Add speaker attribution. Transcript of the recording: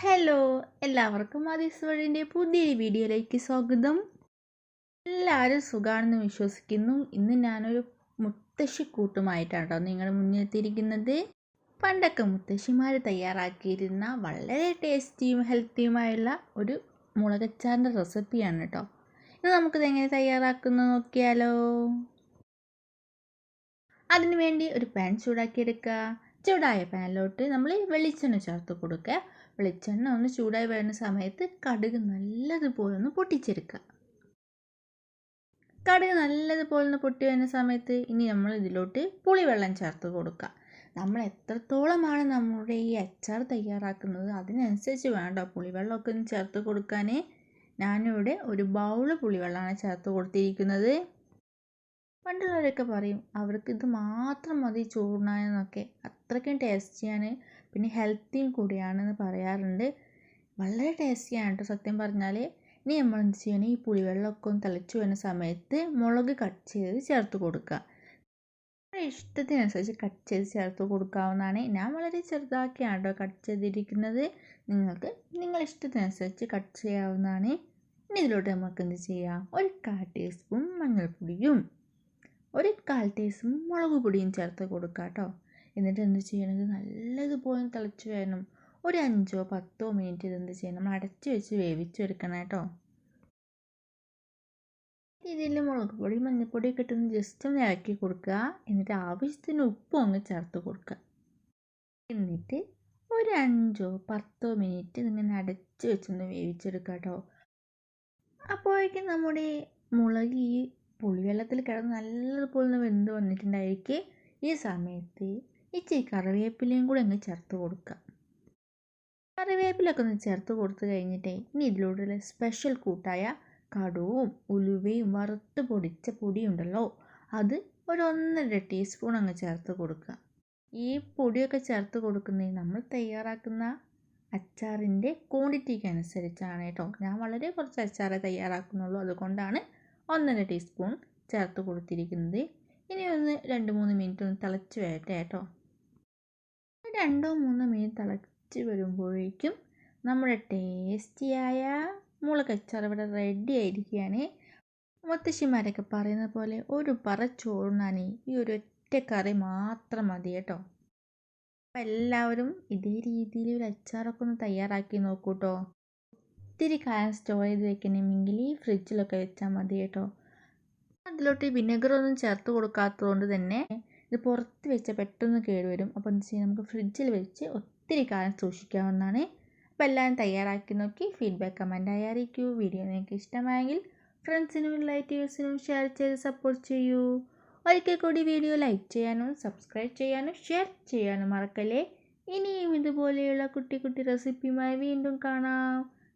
Speaker 1: Hello എല്ലാവർക്കും മതീസ് വഴിന്റെ പുതിയൊരു വീഡിയോയിലേക്ക് സ്വാഗതം. എല്ലാവരും സുഖമാണെന്ന് വിശ്വസിക്കുന്നു. ഇന്ന് ഞാനൊരു മുത്തശ്ശി കൂട്ടുമായിട്ടാണ് കേട്ടോ നിങ്ങൾ മുന്നിലെത്തിയിരിക്കുന്നത് പണ്ടൊക്കെ മുത്തശ്ശിമാർ തയ്യാറാക്കിയിരുന്ന വളരെ ടേസ്റ്റിയും ഹെൽത്തിയുമായുള്ള ഒരു മുളകച്ചാറിന്റെ റെസിപ്പിയാണ് കേട്ടോ. ഇത് നമുക്കിത് എങ്ങനെ തയ്യാറാക്കുന്നത് നോക്കിയാലോ. അതിനുവേണ്ടി ഒരു പാൻ ചൂടാക്കിയെടുക്കുക. ചൂടായ പാനിലോട്ട് നമ്മൾ വെളിച്ചെണ്ണ ചേർത്ത് കൊടുക്കുക. വെളിച്ചെണ്ണ ഒന്ന് ചൂടായി വരുന്ന സമയത്ത് കടുക് നല്ലതുപോലെ ഒന്ന് പൊട്ടിച്ചെടുക്കുക. കടുക് നല്ലതുപോലെ ഒന്ന് പൊട്ടി വരുന്ന സമയത്ത് ഇനി നമ്മൾ ഇതിലോട്ട് പുളിവെള്ളം ചേർത്ത് കൊടുക്കുക. നമ്മൾ എത്രത്തോളമാണ് നമ്മുടെ ഈ അച്ചാർ തയ്യാറാക്കുന്നത് അതിനനുസരിച്ച് വേണ്ട പുളിവെള്ളമൊക്കെ ഒന്ന് ചേർത്ത് കൊടുക്കാൻ ഞാനിവിടെ ഒരു ബൗൾ പുളിവെള്ളമാണ് ചേർത്ത് കൊടുത്തിരിക്കുന്നത്. പണ്ടുള്ളവരൊക്കെ പറയും അവർക്ക് ഇത് മാത്രം മതി ചോറിനാനെന്നൊക്കെ അത്രയ്ക്കും ടേസ്റ്റിയാണ്. പിന്നെ ഹെൽത്തിയും കൂടിയാണെന്ന് പറയാറുണ്ട്. വളരെ ടേസ്റ്റിയാണ് കേട്ടോ സത്യം പറഞ്ഞാൽ ഇനി നമ്മൾ എന്ത് ചെയ്യണം? ഈ പുളിവെള്ളമൊക്കെ ഒന്ന് തിളച്ച് വരുന്ന സമയത്ത് മുളക് കട്ട് ചെയ്ത് ചേർത്ത് കൊടുക്കുക. ഇഷ്ടത്തിനനുസരിച്ച് കട്ട് ചെയ്ത് ചേർത്ത് കൊടുക്കാവുന്നതാണ്. ഞാൻ വളരെ ചെറുതാക്കിയാണ് കേട്ടോ കട്ട് ചെയ്തിരിക്കുന്നത്. നിങ്ങൾക്ക് നിങ്ങൾ ഇഷ്ടത്തിനനുസരിച്ച് കട്ട് ചെയ്യാവുന്നതാണ്. ഇനി ഇതിലോട്ട് നമുക്ക് എന്ത് ചെയ്യാം? ഒരു കാ ടീസ്പൂൺ മഞ്ഞൾപ്പൊടിയും ഒരു കാൽ ടീസ്പൂൺ മുളക് പൊടിയും ചേർത്ത് കൊടുക്കുക കേട്ടോ. എന്നിട്ട് എന്ത് ചെയ്യണത്? നല്ലതുപോലെ തിളച്ച് വരണം. ഒരു അഞ്ചോ പത്തോ മിനിറ്റ് ഇതെന്ത് ചെയ്യണം? നമ്മൾ അടച്ച് വെച്ച് വേവിച്ചെടുക്കണം കേട്ടോ. ഇതിൽ മുളക് പൊടി മഞ്ഞൾപ്പൊടി കിട്ടുന്ന ജസ്റ്റ് ഒന്ന് ഇളക്കി കൊടുക്കുക. എന്നിട്ട് ആവശ്യത്തിന് ഉപ്പും അങ്ങ് ചേർത്ത് കൊടുക്കുക. എന്നിട്ട് ഒരു അഞ്ചോ പത്തോ മിനിറ്റ് ഇതിങ്ങനെ അടച്ച് വെച്ചൊന്ന് വേവിച്ചെടുക്കുക കേട്ടോ. അപ്പോഴേക്കും നമ്മുടെ മുളക് ഈ പുളിവെള്ളത്തിൽ കിടന്ന് നല്ലതുപോലെ ഒന്ന് വെന്ത് വന്നിട്ടുണ്ടായിരിക്കെ ഈ സമയത്ത് ഇച്ചിരി കറിവേപ്പിലയും കൂടെ അങ്ങ് ചേർത്ത് കൊടുക്കുക കറിവേപ്പിലൊക്കെ ഒന്ന് ചേർത്ത് കൊടുത്ത് കഴിഞ്ഞിട്ടേ ഇനി ഇതിലൂടെ സ്പെഷ്യൽ കൂട്ടായ കടുവും ഉലുവയും വറുത്ത് പൊടിച്ച പൊടിയുണ്ടല്ലോ അത് ഒരു ഒന്നര ടീസ്പൂൺ അങ്ങ് ചേർത്ത് കൊടുക്കുക ഈ പൊടിയൊക്കെ ചേർത്ത് കൊടുക്കുന്നത് നമ്മൾ തയ്യാറാക്കുന്ന അച്ചാറിന്റെ ക്വാണ്ടിറ്റിക്ക് അനുസരിച്ചാണ് കേട്ടോ. ഞാൻ വളരെ കുറച്ച് അച്ചാറേ തയ്യാറാക്കുന്നുള്ളൂ. അതുകൊണ്ടാണ് ഒന്നര ടീസ്പൂൺ ചേർത്ത് കൊടുത്തിരിക്കുന്നത്. ഇനി ഒന്ന് രണ്ട് മൂന്ന് മിനിറ്റ് ഒന്ന് തിളച്ച് വരട്ടെ കേട്ടോ. രണ്ടോ മൂന്നോ മിനിറ്റ് തിളച്ച് വരുമ്പോഴേക്കും നമ്മുടെ ടേസ്റ്റിയായ മുളകച്ചാർ ഇവിടെ റെഡി ആയിരിക്കുകയാണ്. മുത്തശ്ശിമാരൊക്കെ പറയുന്ന പോലെ ഒരു പറ ചോറിനാണ് ഈ ഒരു ഒറ്റ കറി മാത്രം മതി കേട്ടോ. അപ്പം എല്ലാവരും ഇതേ രീതിയിൽ ഒരു അച്ചാറൊക്കെ ഒന്ന് തയ്യാറാക്കി നോക്കൂ കേട്ടോ. ഒത്തിരി കാലം സ്റ്റോർ ചെയ്ത് വെക്കണമെങ്കിൽ ഈ ഫ്രിഡ്ജിലൊക്കെ വെച്ചാൽ മതി കേട്ടോ. അതിലോട്ട് വിനെഗറൊന്നും ചേർത്ത് കൊടുക്കാത്തതുകൊണ്ട് തന്നെ ഇത് പുറത്ത് വെച്ചാൽ പെട്ടെന്ന് കേടുവരും. അപ്പോൾ എന്താ ചെയ്യുക നമുക്ക് ഫ്രിഡ്ജിൽ വെച്ച് ഒത്തിരി കാലം സൂക്ഷിക്കാവുന്നതാണ്. അപ്പോൾ എല്ലാവരും തയ്യാറാക്കി നോക്കി ഫീഡ്ബാക്ക് കമന്റായി അറിയിക്കൂ. വീഡിയോ നിങ്ങൾക്ക് ഇഷ്ടമായെങ്കിൽ ഫ്രണ്ട്സിനും റിലേറ്റീവ്സിനും ഷെയർ ചെയ്ത് സപ്പോർട്ട് ചെയ്യൂ. ഒരിക്കൽ കൂടി വീഡിയോ ലൈക്ക് ചെയ്യാനും സബ്സ്ക്രൈബ് ചെയ്യാനും ഷെയർ ചെയ്യാനും മറക്കല്ലേ? ഇനിയും ഇതുപോലെയുള്ള കുട്ടി കുട്ടി റെസിപ്പിയുമായി വീണ്ടും കാണാം.